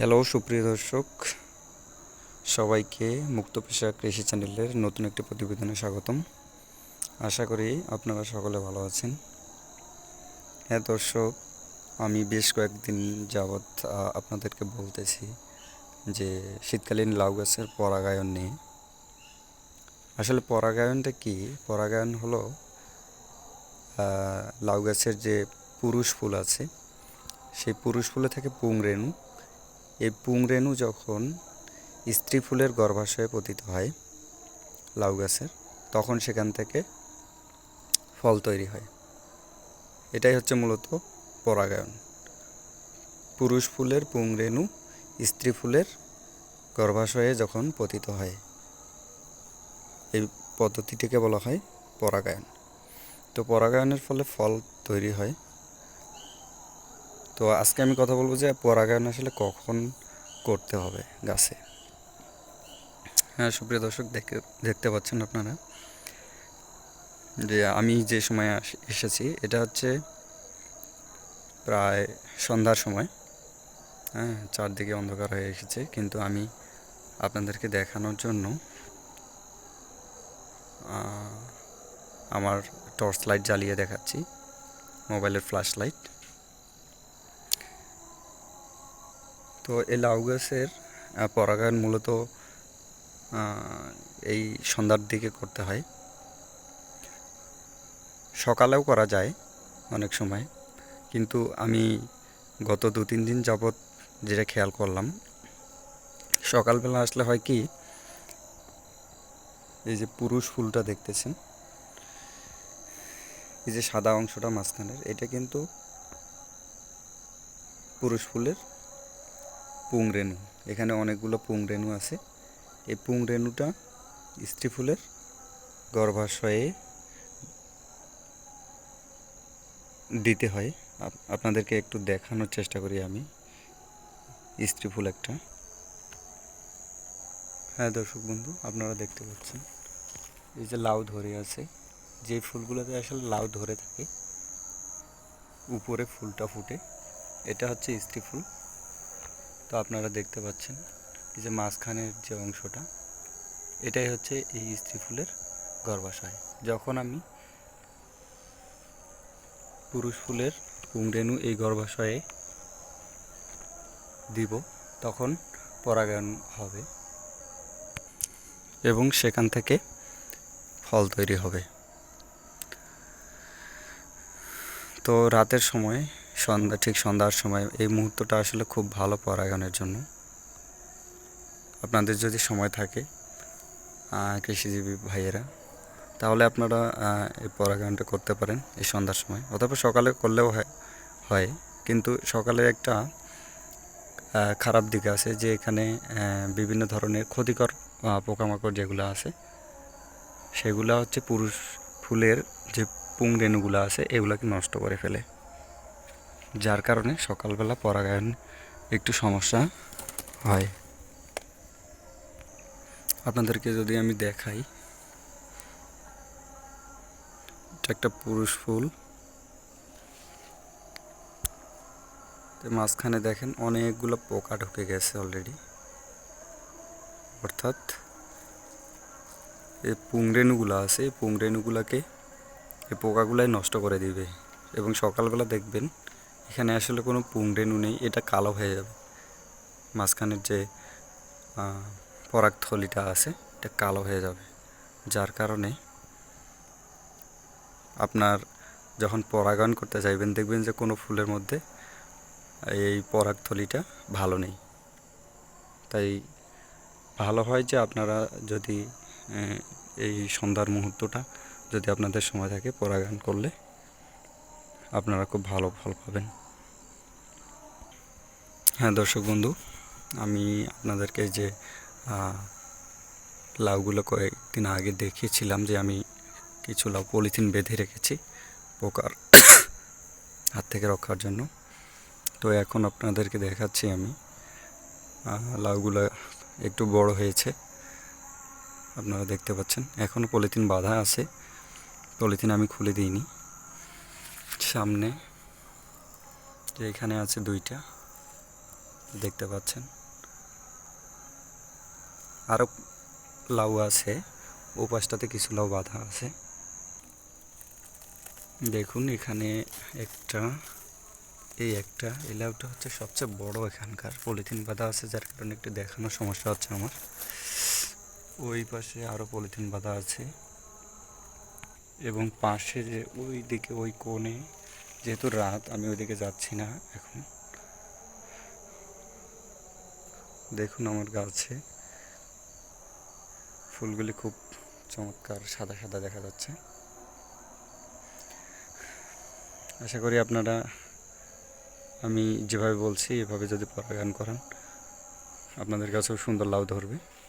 Hello সুপ্রিয় দর্শক। সবাইকে মুক্ত পেশা কৃষি চ্যানেলের নতুন একটি প্রতিবেদনে স্বাগতম। আশা করি আপনারা সকলে ভালো আছেন। হ্যাঁ দর্শক, আমি বেশ কয়েকদিন যাবৎ আপনাদেরকে বলতেছি যে শীতকালীন লাউ গাছের পরাগায়ন নিয়ে। আসলে পরাগায়নটা কি? পরাগায়ন হলো লাউ গাছের যে পুরুষ ফুল আছে, সেই পুরুষ ফুলে থেকে পুংরেণু। এই পুংরেণু যখন স্ত্রী ফুলের গর্ভাশয়ে পতিত হয়, লাউ গাছের, তখন সেখান থেকে ফল তৈরি হয়। এটাই হচ্ছে মূলত পরাগায়ন। পুরুষ ফুলের পুংরেণু স্ত্রী ফুলের গর্ভাশয়ে যখন পতিত হয়, এই পদ্ধতিটিকে বলা হয় পরাগায়ন। তো পরাগায়নের ফলে ফল তৈরি হয় তো আজকে আমি কথা বলব যে পরাগায়ন আসলে কখন করতে হবে গাছে। হ্যাঁ সুপ্রিয় দর্শক দেখে দেখতে পাচ্ছেন আপনারা যে আমি যে সময় এসেছি, এটা হচ্ছে প্রায় সন্ধ্যার সময়। হ্যাঁ চারদিকে অন্ধকার হয়ে এসেছে, কিন্তু আমি আপনাদেরকে দেখানোর জন্য আমার টর্চ লাইট জ্বালিয়ে দেখাচ্ছি, মোবাইলের ফ্ল্যাশ লাইট। তো এই লাউ গাছের পরাগায়ন মূলত এই সন্ধ্যার দিকে করতে হয়। সকালেও করা যায় অনেক সময়, কিন্তু আমি গত দু তিন দিন যাবৎ যেটা খেয়াল করলাম, সকালবেলা আসলে হয় কি, এই যে পুরুষ ফুলটা দেখতেছেন, এই যে সাদা অংশটা মাঝখানের, এটা কিন্তু পুরুষ ফুলের পুংরেণু। এখানে অনেকগুলো পুং পুংরেণু আছে। এই পুং পুংরেণুটা স্ত্রী ফুলের গর্ভাশয়ে দিতে হয়। আপ- আপনাদেরকে একটু দেখানোর চেষ্টা করি আমি। স্ত্রী ফুল একটা। হ্যাঁ দর্শক বন্ধু, আপনারা দেখতে পাচ্ছেন। এই যে লাউ ধরে আছে। যে ফুলগুলোতে আসলে লাউ ধরে থাকে, উপরে ফুলটা ফুটে, এটা হচ্ছে স্ত্রী ফুল। তো আপনারা দেখতে পাচ্ছেন এই যে মাঝখানের যে অংশটা, এটাই হচ্ছে এই স্ত্রী ফুলের গর্ভাশয়। যখন আমি পুরুষ ফুলের পুংরেণু এই গর্ভাশয়ে দিব, তখন পরাগায়ন হবে এবং সেখান থেকে ফল তৈরি হবে। তো রাতের সময় সন্ধ্যা, ঠিক সন্ধ্যার সময় এই মুহূর্তটা আসলে খুব ভালো পরাগায়নের জন্য। আপনাদের যদি সময় থাকে কৃষিজীবী ভাইয়েরা, তাহলে আপনারা এই পরাগায়নটা করতে পারেন এই সন্ধ্যার সময়। অথবা সকালে করলেও হয় হয়। কিন্তু সকালে একটা খারাপ দিক আছে যে এখানে বিভিন্ন ধরনের ক্ষতিকর পোকামাকড় যেগুলো আছে, সেগুলা হচ্ছে পুরুষ ফুলের যে পুং রেণুগুলো আছে, এগুলোকে নষ্ট করে ফেলে। যার কারণে সকালবেলা পরাগায়ন একটু সমস্যা হয়। আপনাদেরকে যদি আমি দেখাই একটা পুরুষ ফুল। মাঝখানে দেখেন অনেকগুলো পোকা ঢুকে গেছে অলরেডি অর্থাৎ এই পুংরেণুগুলো আছে, এই পুংরেণুগুলোকে এই পোকাগুলাই নষ্ট করে দিবে। এবং সকালবেলা দেখবেন এখানে আসলে কোনো পুংরেণু নেই, এটা কালো হয়ে যাবে। মাঝখানের যে পরাগথলিটা আছে, এটা কালো হয়ে যাবে। যার কারণে আপনার যখন পরাগায়ন করতে চাইবেন, দেখবেন যে কোনো ফুলের মধ্যে এই পরাগথলিটা ভালো নেই। তাই ভালো হয় যে আপনারা যদি এই সন্ধ্যার মুহূর্তটা যদি আপনাদের সময় থাকে পরাগায়ন করলে আপনারা খুব ভালো ফল পাবেন। হ্যাঁ দর্শক বন্ধু, আমি আপনাদেরকে যে লাউগুলো কয়েকদিন আগে দেখিয়েছিলাম যে আমি কিছু লাউ পলিথিন বেঁধে রেখেছি পোকার হাত থেকে রক্ষার জন্য। তো এখন আপনাদেরকে দেখাচ্ছি আমি লাউগুলো একটু বড় হয়েছে। আপনারা দেখতে পাচ্ছেন এখনও পলিথিন বাঁধা আছে। পলিথিন আমি খুলে দিইনি। সামনে যে এখানে আছে দুইটা, দেখতে পাচ্ছেন। আরও লাউ আছে, ও পাশটাতে কিছু লাউ বাঁধা আছে। দেখুন, এখানে একটা, এই একটা, এই লাউটা হচ্ছে সবচেয়ে বড় এখানকার। পলিথিন বাঁধা আছে, যার কারণে একটু দেখানোর সমস্যা হচ্ছে আমার। ওই পাশে আরও পলিথিন বাঁধা আছে। এবং পাশে যে ওই দিকে ওই কোণে যেহেতু রাত, আমি ওইদিকে যাচ্ছি না এখন। দেখুন আমার গাছে। ফুলগুলি খুব চমৎকার, সাদা সাদা দেখা যাচ্ছে। আশা করি আপনারা, আমি যেভাবে বলছি, এভাবে যদি পরাগায়ন করেন, আপনাদের কাছেও সুন্দর লাভ ধরবে।